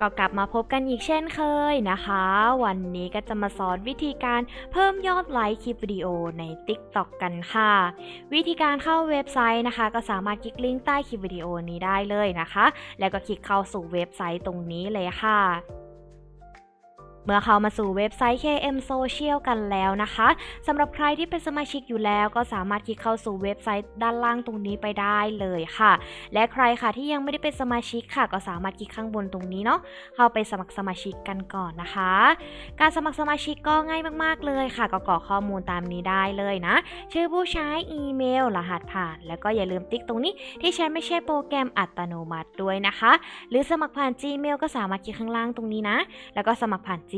ก็กลับมาพบกันอีกเช่นเคยนะคะ วันนี้ก็จะมาสอนวิธีการเพิ่มยอดไลค์คลิปวิดีโอใน TikTok กันค่ะ วิธีการเข้าเว็บไซต์นะคะ ก็สามารถคลิกลิงก์ใต้คลิปวิดีโอนี้ได้เลยนะคะ แล้วก็คลิกเข้าสู่เว็บไซต์ตรงนี้เลยค่ะ เมื่อเข้ามาสู่เว็บไซต์ KM Social กันแล้วนะคะสำหรับใครที่เป็นสมาชิกอยู่แล้ว ก็สามารถคลิกเข้าสู่เว็บไซต์ด้านล่างตรงนี้ไปได้เลยค่ะ และใครค่ะที่ยังไม่ได้เป็นสมาชิกค่ะ ก็สามารถคลิกข้างบนตรงนี้เนาะเข้าไปสมัครสมาชิกกันก่อนนะคะ การสมัครสมาชิกก็ง่ายมาก ๆ เลยค่ะก็กรอกข้อมูลตามนี้ได้เลยนะ ชื่อผู้ใช้อีเมล รหัสผ่าน แล้วก็อย่าลืมติ๊กตรงนี้ ที่ใช้ไม่ใช่โปรแกรมอัตโนมัติด้วยนะคะ หรือสมัครผ่าน Gmail ก็สามารถคลิกข้างล่างตรงนี้นะ แล้วก็สมัครผ่าน Gmail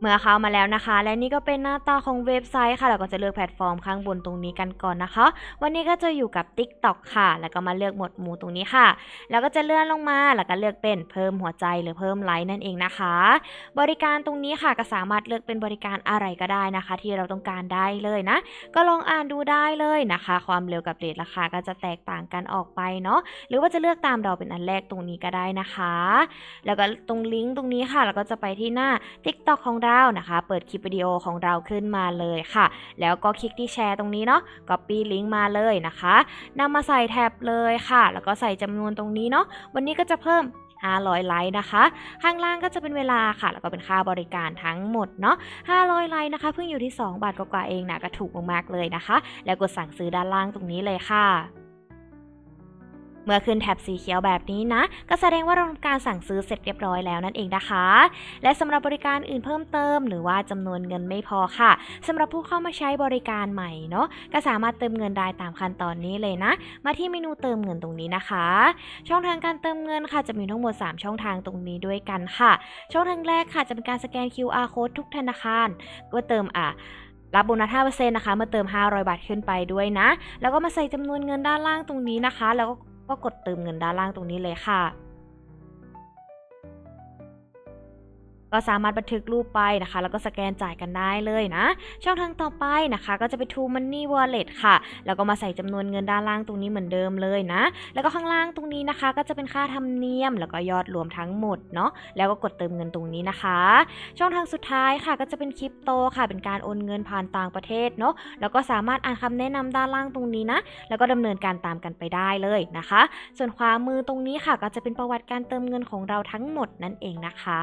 เมื่อเข้ามาแล้วนะคะ และนี่ก็เป็นหน้าตาของเว็บไซต์ค่ะ เราก็จะเลือกแพลตฟอร์มข้างบนตรงนี้กันก่อนนะคะ วันนี้ก็จะอยู่กับ TikTok ค่ะ แล้วก็มาเลือกหมวดหมู่ตรงนี้ค่ะ แล้วก็จะเลื่อนลงมา แล้วก็เลือกเป็นเพิ่มหัวใจหรือเพิ่มไลค์นั่นเองนะคะ บริการตรงนี้ค่ะก็สามารถเลือกเป็นบริการอะไรก็ได้นะคะ ที่เราต้องการได้เลยนะ ก็ลองอ่านดูได้เลยนะคะ ความเร็วกับเรทราคาก็จะแตกต่างกันออกไปเนาะ หรือว่าจะเลือกตามเราเป็นอันแรกตรงนี้ก็ได้นะคะ แล้วก็ตรงลิงก์ตรงนี้ค่ะ แล้วก็จะไปที่หน้า TikTok ของเรานะคะ เปิดคลิปวิดีโอของเราขึ้นมาเลยค่ะ แล้วก็คลิกที่แชร์ตรงนี้เนาะ Copy ลิงก์มาเลยนะคะนำมาใส่แท็บเลยค่ะ แล้วก็ใส่จำนวนตรงนี้เนาะ วันนี้ก็จะเพิ่ม500 ไลค์นะคะ ข้างล่างก็จะเป็นเวลาค่ะ แล้วก็เป็นค่าบริการทั้งหมดเนาะ 500 ไลค์นะคะ เพิ่งอยู่ที่ 2 บาทกว่าๆเองนะก็ถูกมากๆเลยนะคะ แล้วกดสั่งซื้อด้านล่างตรงนี้เลยค่ะ เมื่อขึ้นแท็บสีเขียวแบบนี้นะ ก็แสดงว่าเราทำการสั่งซื้อเสร็จเรียบร้อยแล้วนั่นเองนะคะ และสำหรับบริการอื่นเพิ่มเติม หรือว่าจำนวนเงินไม่พอค่ะสำหรับผู้เข้ามาใช้บริการใหม่เนาะก็สามารถเติมเงินได้ตามขั้นตอนนี้เลยนะ มาที่เมนูเติมเงินตรงนี้นะคะ ช่องทางการเติมเงินค่ะจะมีทั้งหมด 3 ช่องทางตรงนี้ด้วยกันค่ะ ช่องทางแรกค่ะจะเป็นการสแกน QR code ทุกธนาคารก็เติมอะรับโบนัส5%นะคะ มาเติม 500 บาทขึ้นไปด้วยนะ แล้วก็มาใส่จำนวนเงินด้านล่างตรงนี้นะคะ แล้วก็ ก็กดเติมเงินด้านล่างตรงนี้เลยค่ะ ก็สามารถบันทึกรูปไปนะคะ แล้วก็สแกนจ่ายกันได้เลยนะ ช่องทางต่อไปนะคะ ก็จะเป็น True Money Wallet ค่ะ แล้วก็มาใส่จำนวนเงินด้านล่างตรงนี้เหมือนเดิมเลยนะ แล้วก็ข้างล่างตรงนี้นะคะ ก็จะเป็นค่าธรรมเนียม แล้วก็ยอดรวมทั้งหมดเนาะแล้วก็กดเติมเงินตรงนี้นะคะ ช่องทางสุดท้ายค่ะ ก็จะเป็นคริปโตค่ะ เป็นการโอนเงินผ่านต่างประเทศเนาะแล้วก็สามารถอ่านคำแนะนำด้านล่างตรงนี้นะ แล้วก็ดำเนินการตามกันไปได้เลยนะคะ ส่วนขวามือตรงนี้ค่ะ ก็จะเป็นประวัติการเติมเงินของเราทั้งหมดนั่นเองนะคะ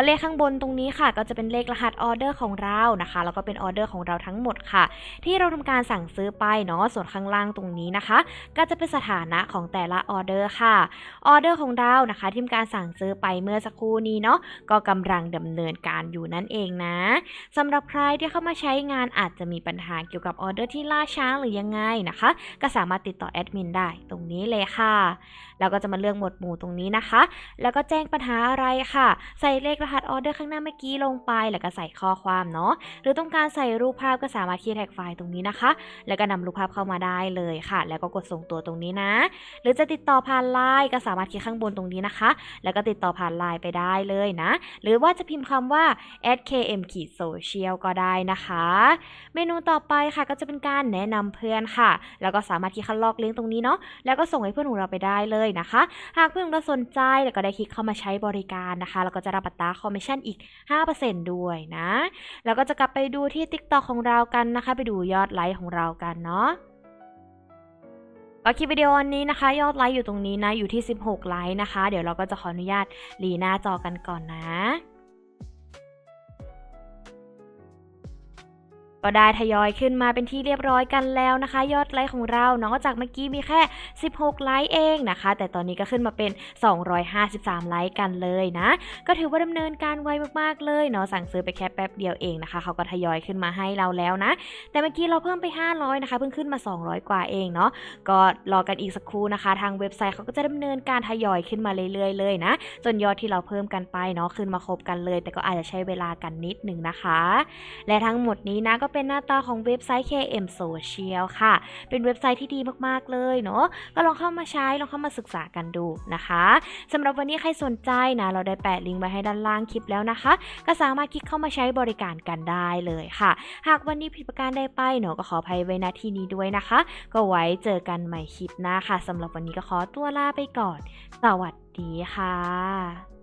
ก็เลขข้างบนตรงนี้ค่ะ ก็จะเป็นเลขรหัสออเดอร์ของเรานะคะ แล้วก็เป็นออเดอร์ของเราทั้งหมดค่ะ ที่เราทำการสั่งซื้อไปเนาะส่วนข้างล่างตรงนี้นะคะ ก็จะเป็นสถานะของแต่ละออเดอร์ค่ะออเดอร์ของเรานะคะที่การสั่งซื้อไปเมื่อสักครู่นี้เนาะก็กำลังดำเนินการอยู่นั่นเองนะสำหรับใครที่เข้ามาใช้งานอาจจะมีปัญหาเกี่ยวกับออเดอร์ที่ล่าช้าหรือยังไงนะคะ ก็สามารถติดต่อแอดมินได้ตรงนี้เลยค่ะแล้วก็จะมาเลือกหมวดหมู่ตรงนี้นะคะ แล้วก็แจ้งปัญหาอะไรค่ะ ใส่เลขรหัสออเดอร์ข้างหน้าเมื่อกี้ลงไป แล้วก็ใส่ข้อความเนาะ หรือต้องการใส่รูปภาพก็สามารถคีย์แท็กไฟล์ตรงนี้นะคะ แล้วก็นำรูปภาพเข้ามาได้เลยค่ะ แล้วก็กดส่งตัวตรงนี้นะ หรือจะติดต่อผ่านไลน์ก็สามารถคลิกข้างบนตรงนี้นะคะ แล้วก็ติดต่อผ่านไลน์ไปได้เลยนะ หรือว่าจะพิมพ์คำว่า @km social ก็ได้นะคะ เมนูต่อไปค่ะก็จะเป็นการแนะนำเพื่อนค่ะ แล้วก็สามารถคลิกคัดลอกลิงก์ตรงนี้เนาะ แล้วก็ส่งให้เพื่อนของเราไปได้เลยนะคะ หากเพื่อนเราสนใจแล้วก็ได้คลิกเข้ามาใช้บริการนะคะ แล้วก็จะรับอัตราคอมมิชชั่นอีก 5%ด้วยนะ แล้วก็จะกลับไปดูที่ TikTok ของเรากันนะคะ ไปดูยอดไลค์ของเรากันเนาะก็คลิปวิดีโอนี้นะคะ ยอดไลค์อยู่ตรงนี้นะ อยู่ที่ 16 ไลค์นะคะ เดี๋ยวเราก็จะขออนุญาตลีหน้าจอกันก่อนนะ ก็ได้ทยอยขึ้นมาเป็นที่เรียบร้อยกันแล้วนะคะ ยอดไลค์ของเราเนาะจากเมื่อกี้มีแค่ 16 ไลค์เองนะคะ แต่ตอนนี้ก็ขึ้นมาเป็น 253 ไลค์กันเลยนะ ก็ถือว่าดำเนินการไวมากๆเลยเนาะสั่งซื้อไปแค่แป๊บเดียวเองนะคะเขาก็ทยอยขึ้นมาให้เราแล้วนะ แต่เมื่อกี้เราเพิ่มไป 500 นะคะ เพิ่งขึ้นมา 200 กว่าเองเนาะก็รอกันอีกสักครู่นะคะ ทางเว็บไซต์เขาก็จะดำเนินการทยอยขึ้นมาเรื่อยๆเลยนะจนยอดที่เราเพิ่มกันไปเนาะขึ้นมาครบกันเลย แต่ก็อาจจะใช้เวลากันนิดหนึ่งนะคะ และทั้งหมดนี้นะก็เป็นเป็นหน้าตาของเว็บไซต์ KM Social ค่ะ เป็นเว็บไซต์ที่ดีมากๆเลยเนาะก็ลองเข้ามาใช้ลองเข้ามาศึกษากันดูนะคะสำหรับวันนี้ใครสนใจนะเราได้แปะลิงก์ไว้ให้ด้านล่างคลิปแล้วนะคะ ก็สามารถคลิกเข้ามาใช้บริการกันได้เลยค่ะ หากวันนี้ผิดประการใดไปเนาะก็ขออภัยไว้ณที่นี้ด้วยนะคะ ก็ไว้เจอกันใหม่คลิปหน้าค่ะสำหรับวันนี้ก็ขอตัวลาไปก่อน สวัสดีค่ะ